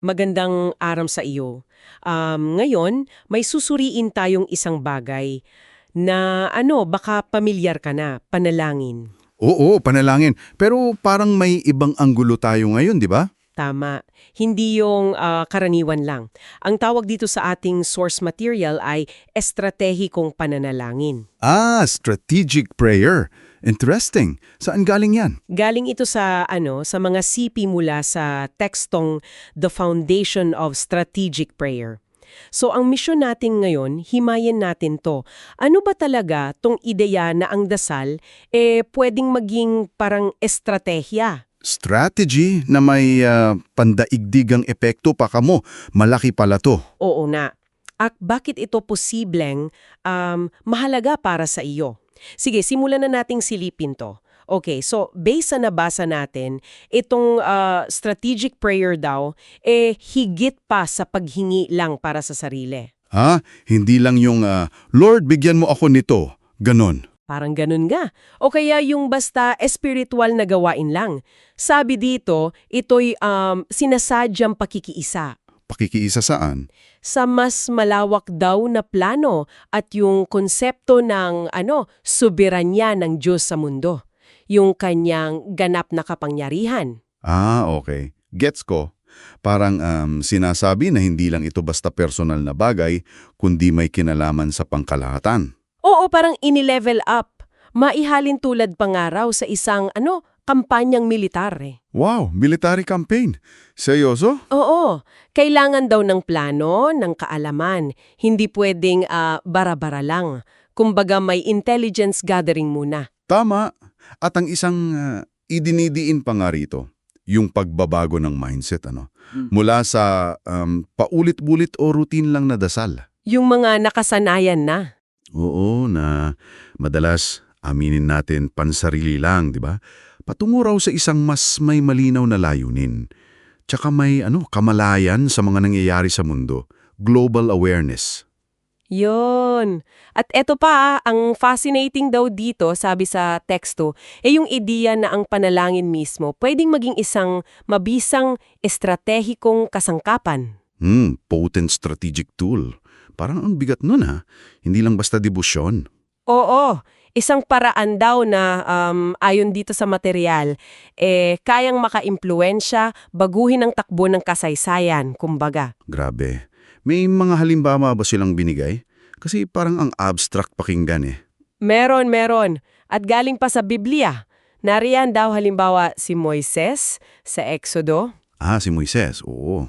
Magandang aram sa iyo. Um, ngayon, may susuriin tayong isang bagay na ano, baka pamilyar ka na, panalangin. Oo, panalangin. Pero parang may ibang anggulo tayo ngayon, di ba? Tama. Hindi yung ah, karaniwan lang. Ang tawag dito sa ating source material ay estratehikong pananalangin. Ah, strategic prayer. Interesting. Saan galing yan? Galing ito sa ano, sa mga sipi mula sa tekstong The Foundation of Strategic Prayer. So ang misyon natin ngayon, himayin natin to. Ano ba talaga tong ideya na ang dasal eh pwedeng maging parang estratehiya? Strategy na may ah, pandaigdigang epekto pa kamo. Malaki pala to. Oo na. At bakit ito posibleng um, mahalaga para sa iyo? Sige, simulan na nating silipin to. Okay, so based sa nabasa natin, itong ah, strategic prayer daw, eh higit pa sa paghingi lang para sa sarili. Ha? Hindi lang yung, ah, Lord, bigyan mo ako nito. Ganon. Parang ganun nga. O kaya yung basta espiritual na gawain lang. Sabi dito, ito'y um, sinasadyang pakikiisa Pakikiisa saan? sa mas malawak daw na plano at yung konsepto ng ano, soberanya ng Diyos sa mundo. Yung kanyang ganap na kapangyarihan. Ah, okay. Gets ko. Parang um, sinasabi na hindi lang ito basta personal na bagay, kundi may kinalaman sa pangkalahatan. Oo, parang ini-level up. Maihalin tulad pangaraw sa isang ano, kampanyang militar eh. Wow, military campaign. Seryoso? Oo, kailangan daw ng plano, ng kaalaman. Hindi pwedeng ah, bara-bara lang. Kumbaga may intelligence gathering muna. Tama. At ang isang uh, idinidiin pa nga rito, yung pagbabago ng mindset, ano? Mula sa um, paulit-bulit o routine lang na dasal. Yung mga nakasanayan na. Oo, na madalas aminin natin pansarili lang, di ba? Patungo raw sa isang mas may malinaw na layunin. Tsaka may ano, kamalayan sa mga nangyayari sa mundo. Global awareness. Yon. At eto pa, ah, ang fascinating daw dito, sabi sa teksto, eh yung ideya na ang panalangin mismo pwedeng maging isang mabisang estratehikong kasangkapan. Hmm, potent strategic tool. Parang ang bigat nun ha. Hindi lang basta debosyon. Oo, isang paraan daw na um, ayon dito sa material, eh kayang makaimpluensya, baguhin ang takbo ng kasaysayan, kumbaga. Grabe. May mga halimbawa ba silang binigay? Kasi parang ang abstract pakinggan eh. Meron, meron. At galing pa sa Biblia. Nariyan daw halimbawa si Moises sa Exodo. Ah, si Moises, oo.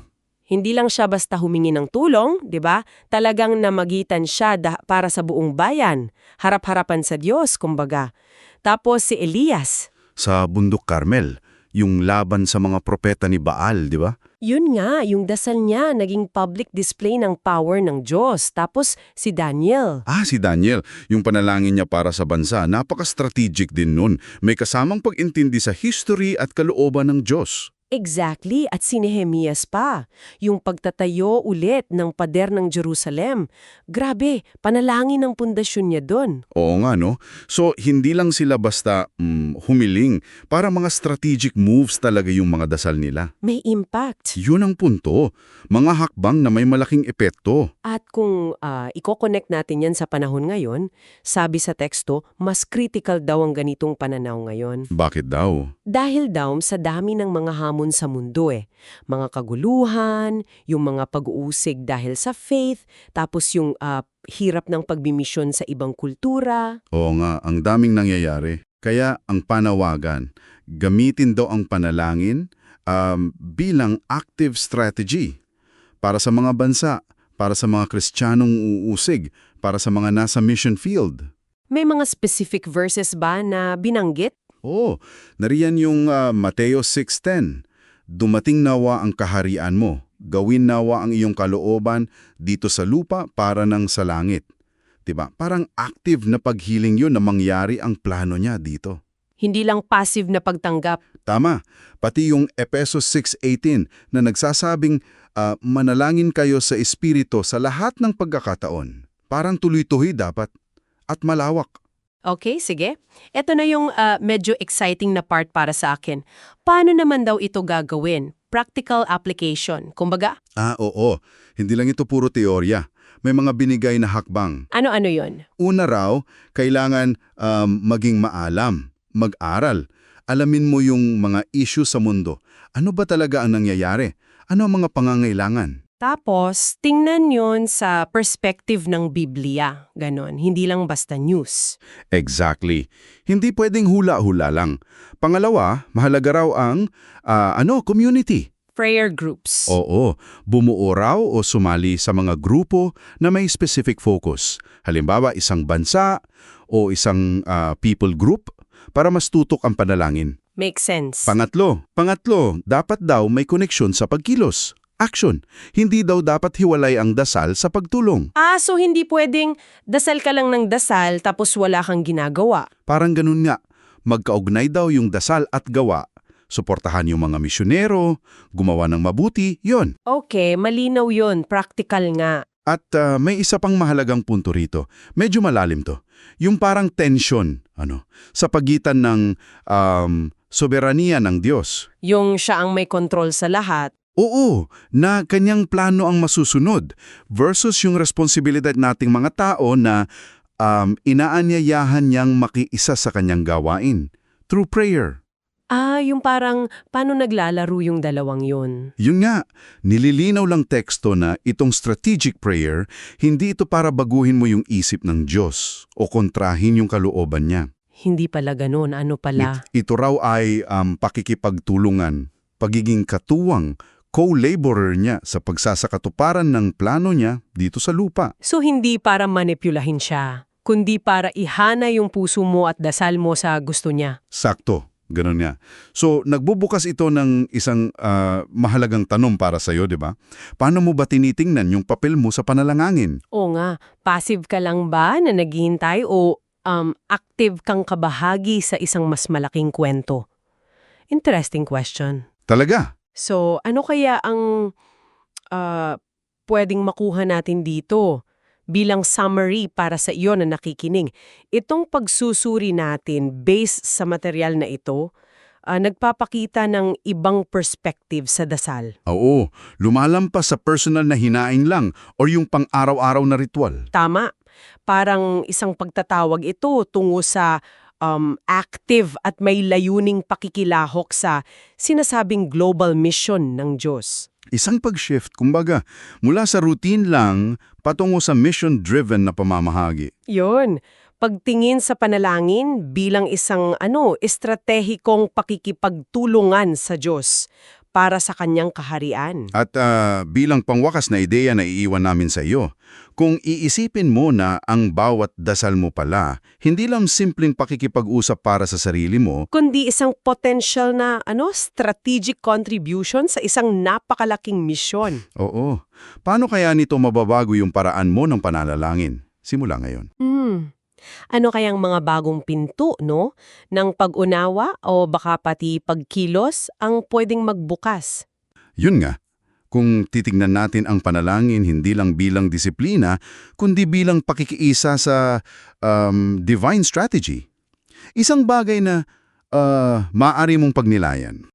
Hindi lang siya basta humingi ng tulong, 'di ba? Talagang namagitan siya para sa buong bayan, harap-harapan sa Diyos, kumbaga. Tapos si Elias. Sa Bundok Carmel, yung laban sa mga propeta ni Baal, di ba? Yun nga, yung dasal niya naging public display ng power ng Diyos. Tapos si Daniel. Ah, si Daniel, yung panalangin niya para sa bansa, napaka-strategic din nun. May kasamang pag-intindi sa history at kalooban ng Diyos. Exactly, at si Nehemias pa. Yung pagtatayo ulit ng pader ng Jerusalem. Grabe, panalangin ang pundasyon niya doon. Oo nga, no? So, hindi lang sila basta mm, humiling. Para mga strategic moves talaga yung mga dasal nila. May impact. Yun ang punto. Mga hakbang na may malaking epekto. At kung uh, i-connect natin yan sa panahon ngayon, sabi sa teksto, mas critical daw ang ganitong pananaw ngayon. Bakit daw? Dahil daw sa dami ng mga hamon sa mundo eh. Mga kaguluhan, yung mga pag-uusig dahil sa faith, tapos yung ah, hirap ng pagbimisyon sa ibang kultura. Oo nga, ang daming nangyayari. Kaya ang panawagan, gamitin daw ang panalangin um, bilang active strategy para sa mga bansa, para sa mga kristyanong uusig, para sa mga nasa mission field. May mga specific verses ba na binanggit? Oo, nariyan yung ah, Mateo 6.10. Dumating nawa ang kaharian mo, gawin nawa ang iyong kalooban dito sa lupa para ng sa langit. 'Di ba? Parang active na paghiling yun na mangyari ang plano niya dito. Hindi lang passive na pagtanggap. Tama. Pati yung Epesos 6.18 na nagsasabing ah, manalangin kayo sa Espiritu sa lahat ng pagkakataon. Parang tuloy-tuloy dapat at malawak. Okay, sige. Ito na yung ah, medyo exciting na part para sa akin. Paano naman daw ito gagawin? practical application. Kumbaga, Ah, oo. Hindi lang ito puro teorya. May mga binigay na hakbang. ano-ano yon? Una raw, kailangan um, maging maalam, mag-aral. Alamin mo yung mga issue sa mundo. Ano ba talaga ang nangyayari? Ano ang mga pangangailangan? Tapos, tingnan yon sa perspective ng Biblia. Ganon, hindi lang basta news. Exactly. Hindi pwedeng hula-hula lang. Pangalawa, mahalaga raw ang ah, ano, community. Prayer groups. Oo, bumuo raw o sumali sa mga grupo na may specific focus. Halimbawa, isang bansa o isang ah, people group para mas tutok ang panalangin. Makes sense. Pangatlo, pangatlo, dapat daw may koneksyon sa pagkilos. Action. Hindi daw dapat hiwalay ang dasal sa pagtulong. ah, so hindi pwedeng dasal ka lang ng dasal tapos wala kang ginagawa. Parang ganun nga. Magkaugnay daw yung dasal at gawa. Suportahan yung mga misyonero, gumawa ng mabuti, yon. Okay, malinaw yon, practical nga. At ah, may isa pang mahalagang punto rito. Medyo malalim to. Yung parang tension, ano, sa pagitan ng um, soberania ng Diyos. Yung siya ang may control sa lahat. Oo, na kanyang plano ang masusunod versus yung responsibilidad nating mga tao na um, inaanyayahan niyang makiisa sa kanyang gawain through prayer. Ah, yung parang paano naglalaro yung dalawang yun. Yun nga, nililinaw lang teksto na itong strategic prayer, hindi ito para baguhin mo yung isip ng Diyos o kontrahin yung kalooban niya. Hindi pala ganun, ano pala? It- ito raw ay um, pakikipagtulungan, pagiging katuwang, co-laborer niya sa pagsasakatuparan ng plano niya dito sa lupa. So hindi para manipulahin siya, kundi para ihana yung puso mo at dasal mo sa gusto niya. Sakto. Ganun nga. So, nagbubukas ito ng isang ah, mahalagang tanong para sa iyo, di ba? Paano mo ba tinitingnan yung papel mo sa panalangangin? Oo nga, passive ka lang ba na naghihintay o um, active kang kabahagi sa isang mas malaking kwento? Interesting question. Talaga? So, ano kaya ang ah, pwedeng makuha natin dito bilang summary para sa iyo na nakikinig? Itong pagsusuri natin based sa material na ito, ah, nagpapakita ng ibang perspective sa dasal. Oo. Lumalampas sa personal na hinaing lang or yung pang-araw-araw na ritual. Tama. Parang isang pagtatawag ito tungo sa um, active at may layuning pakikilahok sa sinasabing global mission ng Diyos. Isang pag-shift, kumbaga, mula sa routine lang patungo sa mission-driven na pamamahagi. Yun. Pagtingin sa panalangin bilang isang ano, estratehikong pakikipagtulungan sa Diyos para sa kanyang kaharian. At ah, bilang pangwakas na ideya na iiwan namin sa iyo, kung iisipin mo na ang bawat dasal mo pala, hindi lang simpleng pakikipag-usap para sa sarili mo, Kundi isang potential na ano, strategic contribution sa isang napakalaking misyon. oo, paano kaya nito mababago yung paraan mo ng pananalangin? Simula ngayon. Hmm. Ano kayang mga bagong pinto, no? Ng pag-unawa o baka pati pagkilos ang pwedeng magbukas. Yun nga, kung titingnan natin ang panalangin hindi lang bilang disiplina, kundi bilang pakikiisa sa um, divine strategy. Isang bagay na uh, maaari mong pagnilayan.